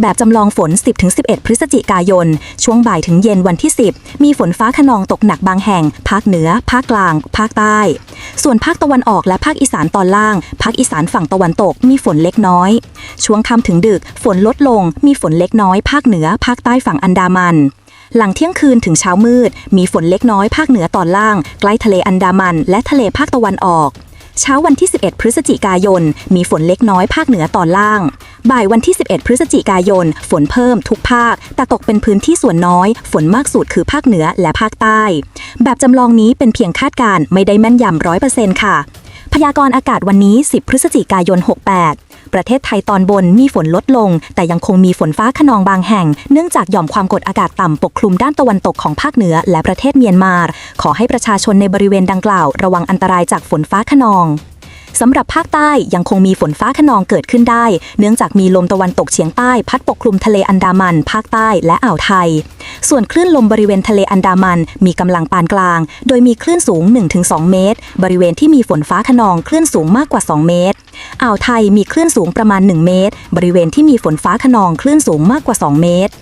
แบบจำลองฝน 10-11 พฤศจิกายน ช่วงบ่ายถึงเย็นวันที่ 10 มีฝนฟ้าขนองตกหนักบางแห่ง ภาคเหนือ ภาคกลาง ภาคใต้ ส่วนภาคตะวันออกและภาคอีสานตอนล่าง ภาคอีสานฝั่งตะวันตกมีฝนเล็กน้อย ช่วงค่ำถึงดึกฝนลดลง มีฝนเล็กน้อย ภาคเหนือ ภาคใต้ฝั่งอันดามันหลังเที่ยงคืนถึงเช้ามืด มีฝนเล็กน้อยภาคเหนือตอนล่าง ใกล้ทะเลอันดามัน และทะเลภาคตะวันออก เช้าวันที่ 11 พฤศจิกายน มีฝนเล็กน้อยภาคเหนือตอนล่าง บ่ายวันที่ 11 พฤศจิกายน ฝนเพิ่มทุกภาค แต่ตกเป็นพื้นที่ส่วนน้อย ฝนมากสุดคือภาคเหนือและภาคใต้ แบบจำลองนี้เป็นเพียงคาดการณ์ไม่ได้แม่นยำร้อยเปอร์เซ็นต์ค่ะ พยากรณ์อากาศวันนี้ 10 พฤศจิกายน 68 ประเทศไทยตอนบนมีฝนลดลง แต่ยังคงมีฝนฟ้าขนองบางแห่ง เนื่องจากหย่อมความกดอากาศต่ำปกคลุมด้านตะวันตกของภาคเหนือและประเทศเมียนมา ขอให้ประชาชนในบริเวณดังกล่าว ระวังอันตรายจากฝนฟ้าขนองสำหรับภาคใต้ยังคงมีฝนฟ้าขนองเกิดขึ้นได้ เนื่องจากมีลมตะวันตกเฉียงใต้พัดปกคลุมทะเลอันดามัน ภาคใต้และอ่าวไทย ส่วนคลื่นลมบริเวณทะเลอันดามัน มีกำลังปานกลาง โดยมีคลื่นสูง 1-2 เมตร บริเวณที่มีฝนฟ้าขนองคลื่นสูงมากกว่า 2 เมตร อ่าวไทยมีคลื่นสูงประมาณ 1 เมตร บริเวณที่มีฝนฟ้าขนองคลื่นสูงมากกว่า 2 เมตร